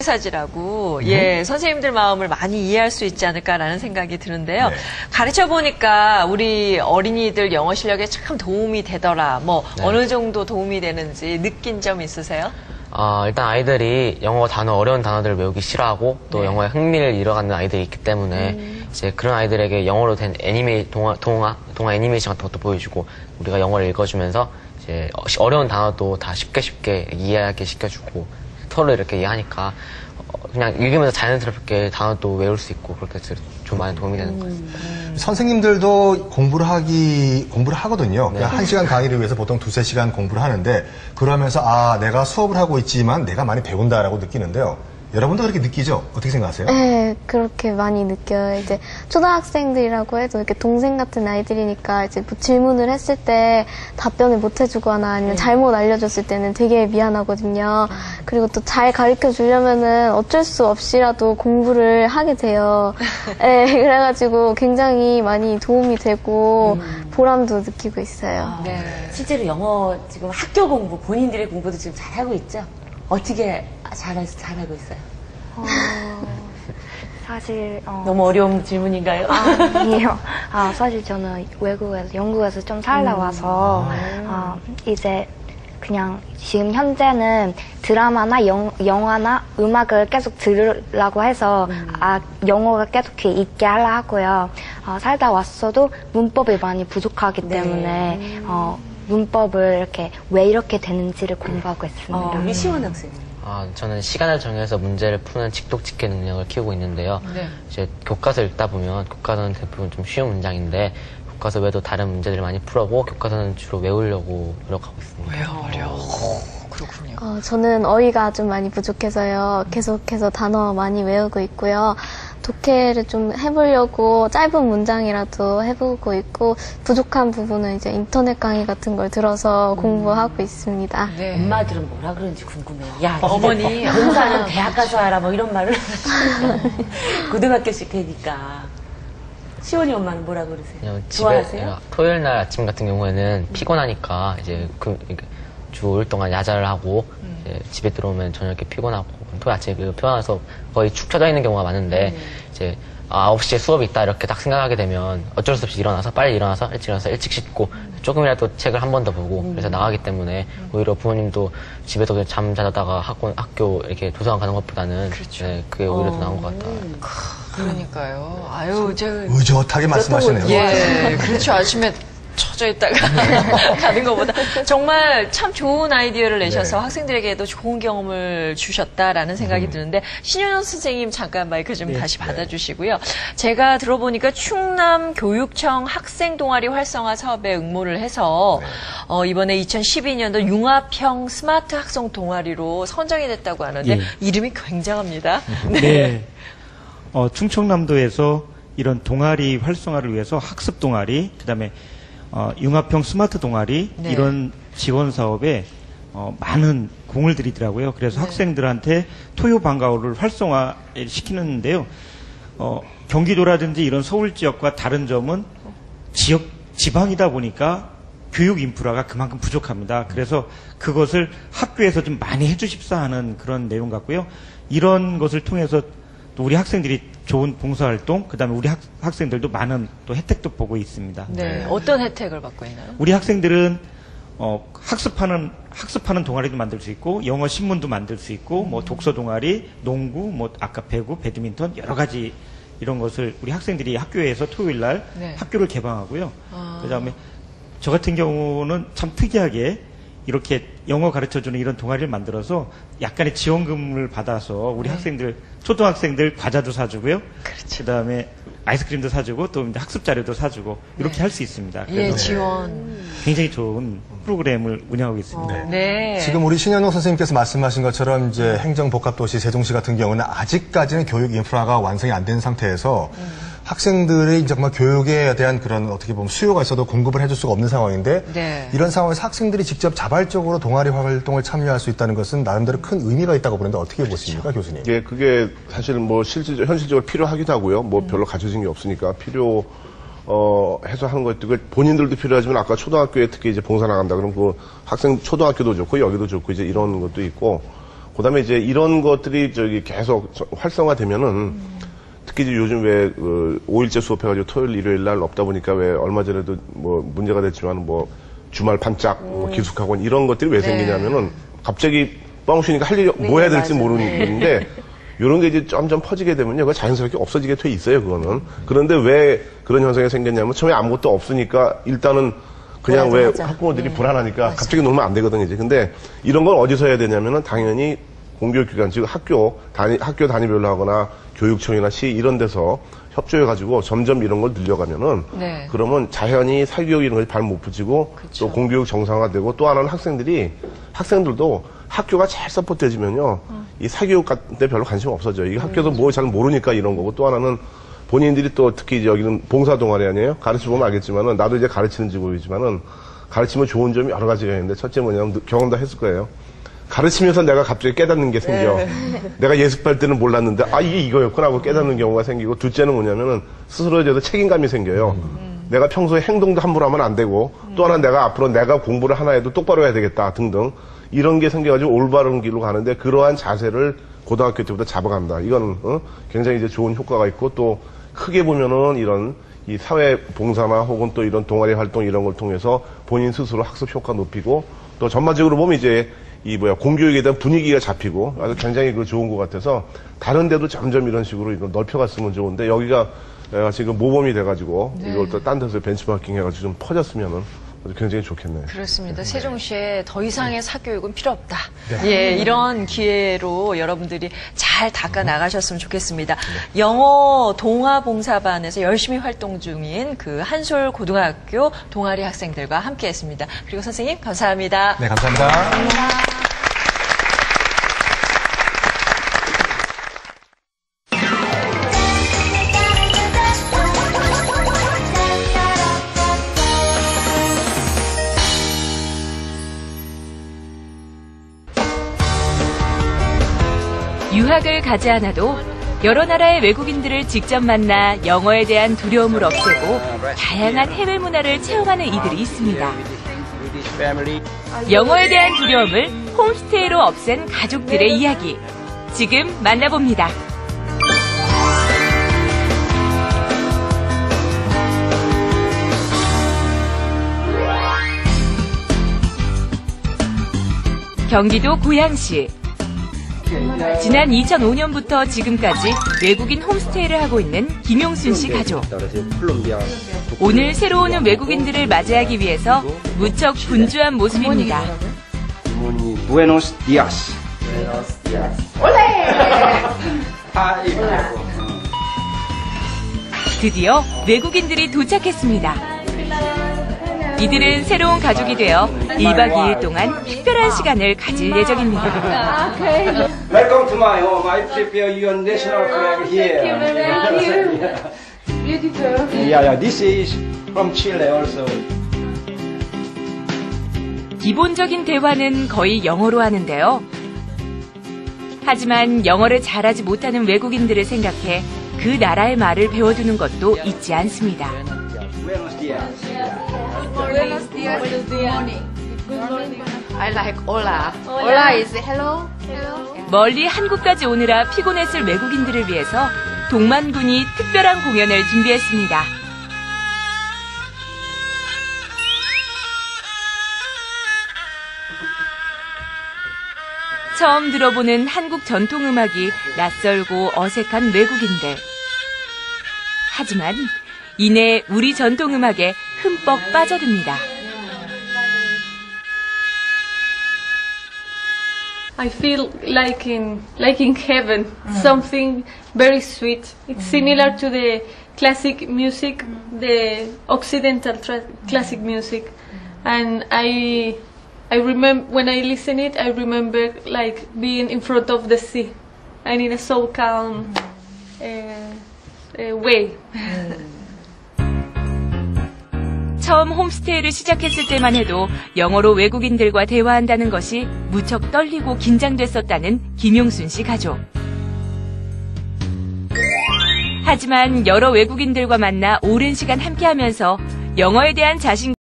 사지라고 예 선생님들 마음을 많이 이해할 수 있지 않을까라는 생각이 드는데요. 네. 가르쳐 보니까 우리 어린이들 영어 실력에 참 도움이 되더라. 뭐 네. 어느 정도 도움이 되는지 느낀 점 있으세요? 아, 일단 아이들이 영어 단어, 어려운 단어들을 외우기 싫어하고 또 네. 영어에 흥미를 잃어가는 아이들이 있기 때문에 이제 그런 아이들에게 영어로 된 애니메, 동화, 동화, 동화 애니메이션 같은 것도 보여주고 우리가 영어를 읽어주면서 이제 어- 어려운 단어도 다 쉽게 쉽게 이해하게 시켜주고 서로 이렇게 이해하니까 어, 그냥 읽으면서 자연스럽게 단어도 외울 수 있고 그렇게 해서 좀 많이 도움이 되는 것 같습니다. 선생님들도 공부를 하기, 공부를 하거든요. 그냥 한 시간 강의를 위해서 보통 두세 시간 공부를 하는데, 그러면서, 아, 내가 수업을 하고 있지만 내가 많이 배운다라고 느끼는데요. 여러분도 그렇게 느끼죠? 어떻게 생각하세요? 네, 그렇게 많이 느껴요. 이제 초등학생들이라고 해도 이렇게 동생 같은 아이들이니까 이제 뭐 질문을 했을 때 답변을 못 해주거나 아니면 잘못 알려줬을 때는 되게 미안하거든요. 그리고 또 잘 가르쳐 주려면은 어쩔 수 없이라도 공부를 하게 돼요. 네, 그래가지고 굉장히 많이 도움이 되고 보람도 느끼고 있어요. 네. 실제로 영어 지금 학교 공부, 본인들의 공부도 지금 잘하고 있죠? 어떻게 잘하, 잘하고 있어요? 사실 어, 너무 어려운 질문인가요? 아 니에요. 아 사실 저는 외국에서 영국에서 좀 살다 와서 아, 이제 그냥 지금 현재는 드라마나 영, 영화나 음악을 계속 들으려고 해서 아 영어가 계속 이렇게 있게 하려 하고요. 아, 살다 왔어도 문법이 많이 부족하기 때문에 어, 문법을 이렇게 왜 이렇게 되는지를 공부하고 있습니다. 어, 우리 시원 학생. 아, 저는 시간을 정해서 문제를 푸는 직독직계 능력을 키우고 있는데요. 네. 이제 교과서 읽다 보면 교과서는 대부분 좀 쉬운 문장인데 교과서 외에도 다른 문제들을 많이 풀어보고 교과서는 주로 외우려고 노력하고 있습니다. 외워버려. 그렇군요. 어, 저는 어휘가 좀 많이 부족해서요. 계속해서 단어 많이 외우고 있고요. 독해를 좀 해보려고 짧은 문장이라도 해보고 있고 부족한 부분은 이제 인터넷 강의 같은 걸 들어서 공부하고 있습니다. 네. 엄마들은 뭐라 그런지 궁금해요. 야, 어머니. 공사는 대학 가서 하라 뭐 이런 말을 고등학교씩 되니까. 시원이 엄마는 뭐라 그러세요? 그냥 집에 좋아하세요? 토요일 날 아침 같은 경우에는 피곤하니까 이제 그, 주 5일 동안 야자를 하고 이제 집에 들어오면 저녁에 피곤하고 아침에 그 피곤해서 거의 축 처져 있는 경우가 많은데 이제 아, 9시에 수업이 있다 이렇게 딱 생각하게 되면 어쩔 수 없이 일어나서 빨리 일어나서 일찍 일어나서 일찍 씻고 조금이라도 책을 한 번 더 보고 그래서 나가기 때문에 오히려 부모님도 집에서 그냥 잠 자다가 학원 학교 이렇게 도서관 가는 것보다는 네, 그게 오히려 더 나은 것 같다. 그러니까요. 아유, 저 의젓하게 말씀하시네요. 예, 그렇죠. 아침에 처져 있다가 가는 것보다 정말 참 좋은 아이디어를 내셔서 네. 학생들에게도 좋은 경험을 주셨다라는 생각이 드는데 신현영 선생님 잠깐 마이크 좀 다시 받아주시고요. 제가 들어보니까 충남 교육청 학생 동아리 활성화 사업에 응모를 해서 어, 이번에 2012년도 융합형 스마트 학생 동아리로 선정이 됐다고 하는데 예. 이름이 굉장합니다. 네. 어, 충청남도에서 이런 동아리 활성화를 위해서 학습 동아리, 그 다음에 어, 융합형 스마트 동아리 네. 이런 지원 사업에 어, 많은 공을 들이더라고요. 그래서 학생들한테 토요 방과후를 활성화 시키는데요. 어, 경기도라든지 이런 서울 지역과 다른 점은 지역 지방이다 보니까 교육 인프라가 그만큼 부족합니다. 그래서 그것을 학교에서 좀 많이 해주십사 하는 그런 내용 같고요. 이런 것을 통해서 또 우리 학생들이 좋은 봉사활동, 그 다음에 우리 학, 학생들도 많은 또 혜택도 보고 있습니다. 네, 어떤 혜택을 받고 있나요? 우리 학생들은 어, 학습하는 학습하는 동아리도 만들 수 있고 영어 신문도 만들 수 있고 뭐 독서 동아리, 농구, 뭐 아까 배구, 배드민턴 여러 가지 이런 것을 우리 학생들이 학교에서 토요일 날 네. 학교를 개방하고요. 아. 그다음에 저 같은 경우는 참 특이하게 이렇게 영어 가르쳐 주는 이런 동아리를 만들어서 약간의 지원금을 받아서 우리 네. 학생들 초등학생들 과자도 사주고요. 그렇죠. 그다음에 아이스크림도 사주고 또 학습 자료도 사주고 이렇게 할수 있습니다. 예, 그래서 지원. 굉장히 좋은 프로그램을 운영하고 있습니다. 네. 지금 우리 신현호 선생님께서 말씀하신 것처럼 이제 행정복합도시 세종시 같은 경우는 아직까지는 교육 인프라가 완성이 안 된 상태에서 학생들의 정말 교육에 대한 그런 어떻게 보면 수요가 있어도 공급을 해줄 수가 없는 상황인데 네. 이런 상황에서 학생들이 직접 자발적으로 동아리 활동을 참여할 수 있다는 것은 나름대로 큰 의미가 있다고 보는데 어떻게 보십니까, 교수님? 예, 그게 사실 뭐 실질 현실적으로 필요하기도 하고요. 뭐 별로 갖춰진 게 없으니까 필요 어 해서 하는 것도 그 본인들도 필요하지만 아까 초등학교에 특히 이제 봉사 나간다 그러면 그 학생 초등학교도 좋고 여기도 좋고 이제 이런 것도 있고 그다음에 이제 이런 것들이 저기 계속 저- 활성화되면은 특히 이제 요즘 왜 그, 5일째 수업해가지고 토요일 일요일 날 없다 보니까 왜 얼마 전에도 뭐 문제가 됐지만 뭐 주말 반짝 뭐 기숙학원 이런 것들이 왜 생기냐면은 갑자기 뻥 쉬니까 할 일이 뭐 해야 될지 모르는데 이런 게 이제 점점 퍼지게 되면요. 그거 자연스럽게 없어지게 돼 있어요, 그거는. 그런데 왜 그런 현상이 생겼냐면 처음에 아무것도 없으니까 일단은 그냥 왜 불안하죠. 학부모들이 불안하니까 갑자기 놀면 안 되거든요, 이제. 근데 이런 건 어디서 해야 되냐면은 당연히 공교육기관, 즉 학교, 단위, 학교 단위별로 하거나 교육청이나 시 이런 데서 협조해가지고 점점 이런 걸 늘려가면은 네. 그러면 자연히 사교육 이런 것이 발못 붙이고 그쵸. 또 공교육 정상화되고 또 하나는 학생들이 학생들도 학교가 잘 서포트해주면요 이 사교육 같은 데 별로 관심 없어져요. 이게 학교에서 뭐잘 모르니까 이런 거고 또 하나는 본인들이 또 특히 이제 여기는 봉사 동아리 아니에요? 가르쳐 보면 알겠지만은 나도 이제 가르치는 직업이지만은 가르치면 좋은 점이 여러 가지가 있는데 첫째 뭐냐면 경험 다 했을 거예요. 가르치면서 내가 갑자기 깨닫는 게 생겨. 내가 예습할 때는 몰랐는데, 아, 이게 이거였구나 하고 깨닫는 경우가 생기고, 둘째는 뭐냐면은, 스스로에 대해서 책임감이 생겨요. 내가 평소에 행동도 함부로 하면 안 되고, 또 하나 내가 앞으로 내가 공부를 하나 해도 똑바로 해야 되겠다, 등등. 이런 게 생겨가지고 올바른 길로 가는데, 그러한 자세를 고등학교 때부터 잡아간다. 이건, 어? 굉장히 이제 좋은 효과가 있고, 또, 크게 보면은 이런, 이 사회 봉사나 혹은 또 이런 동아리 활동 이런 걸 통해서 본인 스스로 학습 효과 높이고 또 전반적으로 보면 이제 이 뭐야 공교육에 대한 분위기가 잡히고 아주 굉장히 그 좋은 것 같아서 다른 데도 점점 이런 식으로 이걸 넓혀갔으면 좋은데 여기가 어, 지금 모범이 돼가지고 이걸 또 딴 데서 벤치마킹 해가지고 좀 퍼졌으면은 굉장히 좋겠네요. 그렇습니다. 세종시에 더 이상의 사교육은 필요 없다. 예, 이런 기회로 여러분들이 잘 닦아 나가셨으면 좋겠습니다. 영어 동화 봉사반에서 열심히 활동 중인 그 한솔 고등학교 동아리 학생들과 함께 했습니다. 그리고 선생님, 감사합니다. 네, 감사합니다. 유학을 가지 않아도 여러 나라의 외국인들을 직접 만나 영어에 대한 두려움을 없애고 다양한 해외 문화를 체험하는 이들이 있습니다. 영어에 대한 두려움을 홈스테이로 없앤 가족들의 이야기. 지금 만나봅니다. 경기도 고양시. 지난 2005년부터 지금까지 외국인 홈스테이를 하고 있는 김용순 씨 가족. 오늘 새로 오는 외국인들을 맞이하기 위해서 무척 분주한 모습입니다. Buenos días. 드디어 외국인들이 도착했습니다. 이들은 새로운 가족이 되어 1박 2일 동안 특별한 시간을 가질 예정입니다. Welcome to my home. I prepare your national flag here. Beautiful. Yeah, yeah. This is from Chile also. 기본적인 대화는 거의 영어로 하는데요. 하지만 영어를 잘하지 못하는 외국인들을 생각해 그 나라의 말을 배워두는 것도 잊지 않습니다. Buenos días. Buenos días. Good morning. Good morning. I like hola. Hola is hello. Hello. 멀리 한국까지 오느라 피곤했을 외국인들을 위해서 동만군이 특별한 공연을 준비했습니다. 처음 들어보는 한국 전통음악이 낯설고 어색한 외국인들. 하지만 이내 우리 전통음악에 흠뻑 빠져듭니다. I feel like in like in heaven. Something very sweet. It's similar to the classic music, the Occidental tra- classic music, and I. I remember when I listen it, I remember like being in front of the sea, and in a so calm uh, uh, way. 처음 홈스테이를 시작했을 때만 해도 영어로 외국인들과 대화한다는 것이 무척 떨리고 긴장됐었다는 김용순 씨 가족. 하지만 여러 외국인들과 만나 오랜 시간 함께하면서 영어에 대한 자신